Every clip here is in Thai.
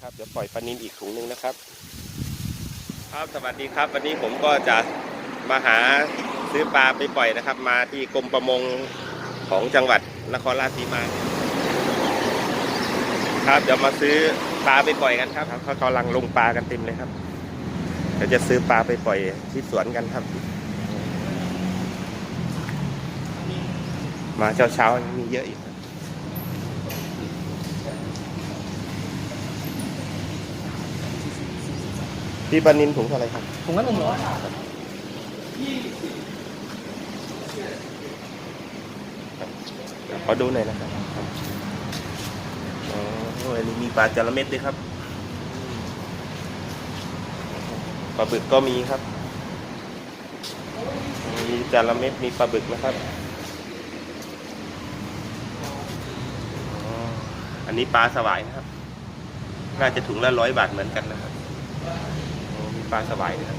นะครับเดี๋ยวปล่อยปลานินอีกถุงหนึ่งนะครับ ครับสวัสดีครับ วันนี้ผมก็จะมาหาซื้อปลาไปปล่อยนะครับ มาที่กรมประมงของจังหวัดนครราชสีมาครับเดี๋ยวมาซื้อปลาไปปล่อยกันครับเขากำลังลงปลากันเต็มเลยครับเดี๋ยวจะซื้อปลาไปปล่อยที่สวนกันครับ มาเช้าเช้าๆยังมีเยอะอีกครับ พี่ปลานินถุงเท่าไหร่ครับถุงละหนึ่งร้อยขอดูหน่อยนะครับอ๋ออันนี้มีปลาจระเม็ดด้วยครับปลาบึกก็มีครับ มีจระเม็ดมีปลาบึกนะครับอ๋ออันนี้ปลาสวายนะครับ น่าจะถุงละร้อยบาทเหมือนกันนะครับโอ้มี ปลาสวายนะครับ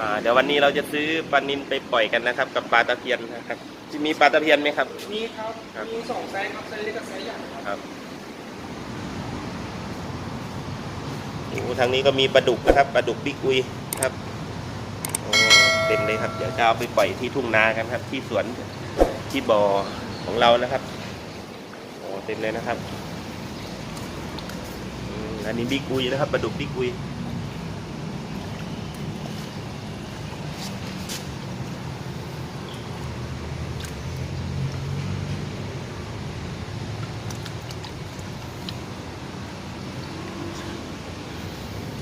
อ่าเดี๋ยววันนี้เราจะซื้อปลานินไปปล่อยกันนะครับ กับปลาตะเพียนนะครับจะมีปลาตะเพียนไหมครับ มีครับครับ มีสองไซส์ครับไซส์เล็กกับไซส์ใหญ่ครับครับโอ้ทางนี้ก็มีปลาดุกนะครับปลาดุกบิ๊กอุยครับโอ้เต็มเลยครับ เดี๋ยวจะเอาไปปล่อยที่ทุ่งนากันครับ ที่สวนที่บ่อ ของเรานะครับโอ้เต็มเลยนะครับอันนี้บิ๊กอุยนะครับปลาดุกบิ๊กอุย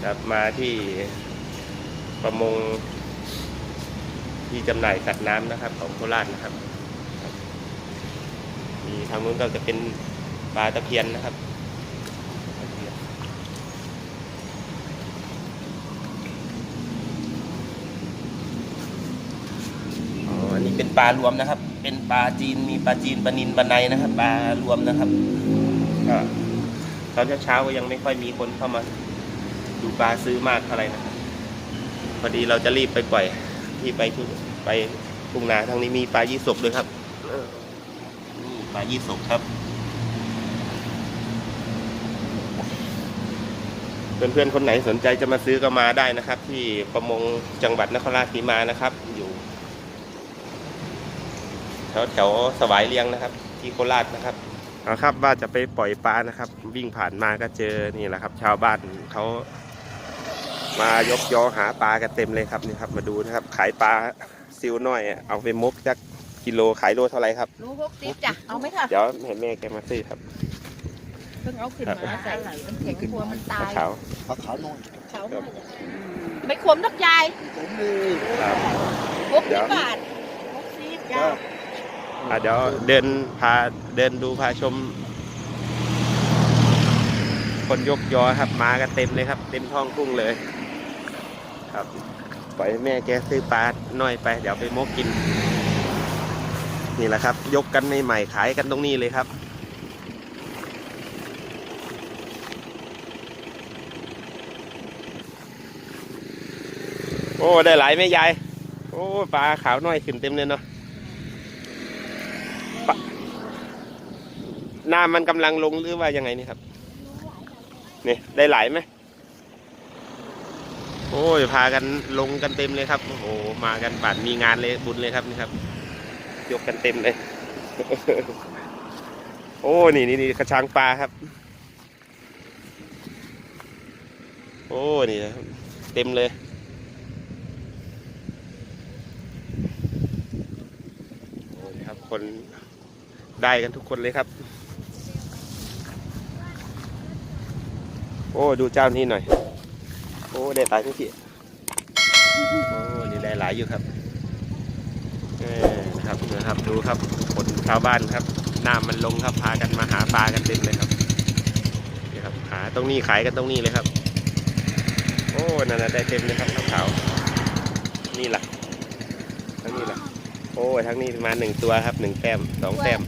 ครับมาที่ประมงที่จำหน่ายสัตว์น้ำนะครับ ของโคราชนะครับ มีทางนู้นก็จะเป็นปลาตะเพียนนะครับนอ๋ออันนี้เป็นปลารวมนะครับ เป็นปลาจีน มีปลาจีนปลานินปลาในนะครับ ปลารวมนะครับก็ตอนเช้าๆก็ยังไม่ค่อยมีคนเข้ามาดูปลาซื้อมากเท่าไหร่นะครับพอดีเราจะรีบไปปล่อยที่ไปทุ่งไปทุ่งนาทางนี้มีปลายี่สกด้วยครับ เออนี่ปลายี่สกครับ เพื่อนๆคนไหนสนใจจะมาซื้อก็มาได้นะครับ ที่ประมงจังหวัดนครราชสีมานะครับ อยู่แถวแถวๆสวายเลียงนะครับ ที่โคราชนะครับเอาครับว่าจะไปปล่อยปลานะครับ วิ่งผ่านมาก็เจอนี่แหละครับ ชาวบ้านเขามายกยอหาปลากันเต็มเลยครับนี่ครับ มาดูนะครับ ขายปลาซิวน้อย เอาไปมกจัก กิโลขายโลเท่าไหร่ครับรู้หกสิบจ้ะ เอาไหมค่ะเดี๋ยวให้แม่แกมาซื้อครับ เพิ่งเอาขึ้นมาใส่ไหลมันแข็งกลัวมันตายขาวปลาขาวน้อยเขาหน่อยไม่ขมนักยายผมเลยครับหกสิบบาทหกสิบจ้าอะเดี๋ยวเดินพาเดินดูพาชม คนยกยอครับ มากันเต็มเลยครับ เต็มท้องทุ่งเลย ครับปล่อยให้แม่แกซื้อปลาน้อยไป เดี๋ยวไปมกกิน นี่แหละครับ ยกกันใหม่ๆขายกันตรงนี้เลยครับ โอ้ ได้หลายไหมยาย โอ้ปลาขาวน้อยขึ้นเต็มเลยเนาะปะน้ำมันกำลังลงหรือว่ายังไงนี่ครับนี่ได้หลายไหมโอ้ยพากันลงกันเต็มเลยครับ โอ้โหมากันป่านมีงานเลยบุญเลยครับนี่ครับ ยกกันเต็มเลย โอ้ นี่นี่นี่กระชังปลาครับ โอ้ นี่นะเต็มเลยโอ้ยครับ คนได้กันทุกคนเลยครับ โอ้ ดูเจ้านี้หน่อย โอ้ ได้หลายทุกทีโอ้ นี่ได้หลายอยู่ครับเออ ครับนะครับดูครับคนชาวบ้านครับน้ำมันลงครับพากันมาหาปลากันเต็มเลยครับนี่ครับหาตรงนี้ขายกันตรงนี้เลยครับ โอ้นั่นนะได้เต็มเลยครับขาวๆนี่ล่ะทั้งนี้ล่ะโอ้ยทั้งนี้มาหนึ่งตัวครับหนึ่งแต้มสองแต้ม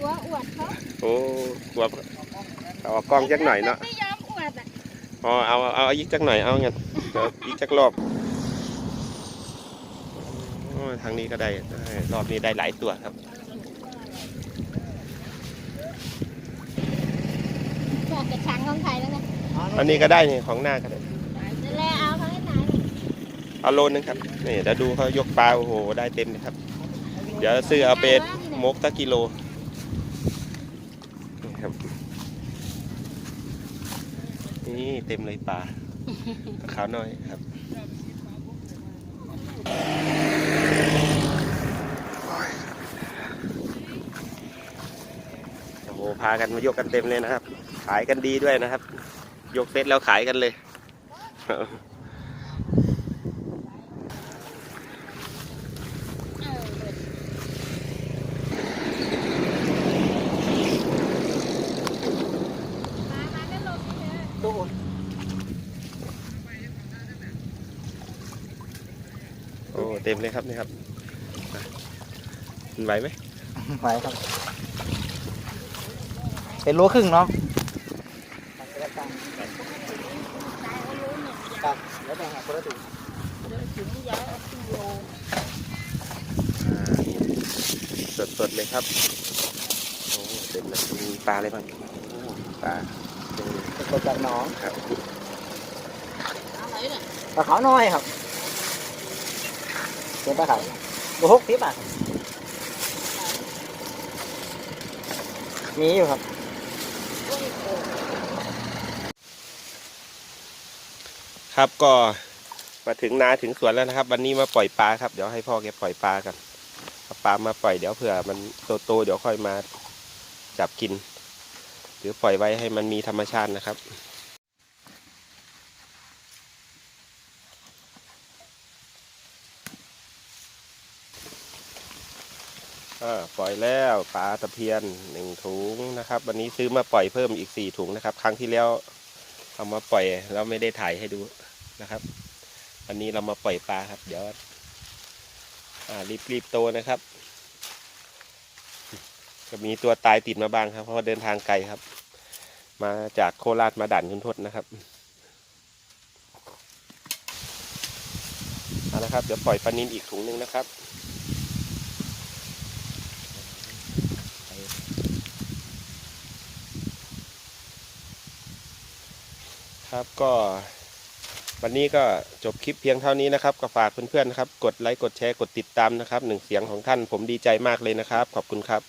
ตัวอวดเขาโอ้กลัวเอากล้องจักหน่อยเนาะไม่ยอมอวดอะอ๋อเอาเอาเอาอีกจักหน่อยเอาเงี้ยเดี๋ยวอีกจักรอบโอ้ ทางนี้ก็ได้รอบนี้ได้หลายตัวครับกระชังของใครแล้วนะอันนี้ก็ได้นี่ของหน้าก็ได้จะแลเอาเขาให้ไหนเอาโลนึงครับนี่เดี๋ยวดูเขายกปลาโอ้โหได้เต็มเลยครับ เดี๋ยวซื้อเอาไปมกตะกิโลนี่ครับนี่เต็มเลยปลาขาวน้อยครับโอ้โหพากันมายกกันเต็มเลยนะครับ ขายกันดีด้วยนะครับ ยกเซตแล้วขายกันเลย โอ้ เต็มเลยครับนี่ครับมันไหวไหมไหวครับ เป็นโลครึ่งเนาะครับแล้วแต่หาคนละถุงถึงย้ายเอาขึ้นโลสดสดๆเลยครับโอ้เต็มเลยมีปลาอะไรบ้างโอ้ปลาเต็มเลยเป็นตัวจากหน้องครับอะไรเนี่ยปลาขาวน้อยครับเป็นปลาขาวตัวหกสิบบาทมีอยู่ครับ ครับก็มาถึงนาถึงสวนแล้วนะครับ วันนี้มาปล่อยปลาครับเดี๋ยวให้พ่อแกปล่อยปลากันเอาปลามาปล่อยเดี๋ยวเผื่อมันโตๆเดี๋ยวค่อยมาจับกิน หรือปล่อยไว้ให้มันมีธรรมชาตินะครับ ปล่อยแล้วปลาตะเพียนหนึ่งถุงนะครับ วันนี้ซื้อมาปล่อยเพิ่มอีกสี่ถุงนะครับ ครั้งที่แล้วเอามาปล่อยแล้วไม่ได้ถ่ายให้ดูนะครับ วันนี้เรามาปล่อยปลาครับ เดี๋ยวรีบรีบโตนะครับ ก็มีตัวตายติดมาบ้างครับ เพราะเดินทางไกลครับ มาจากโคราชมาด่านคุณทศนะครับเอาละครับ เดี๋ยวปล่อยปลานินอีกถุงหนึงนะครับ ครับก็วันนี้ก็จบคลิปเพียงเท่านี้นะครับก็ฝากเพื่อนๆนะครับ กดไลค์กดแชร์กดติดตามนะครับหนึ่งเสียงของท่านผมดีใจมากเลยนะครับ ขอบคุณครับ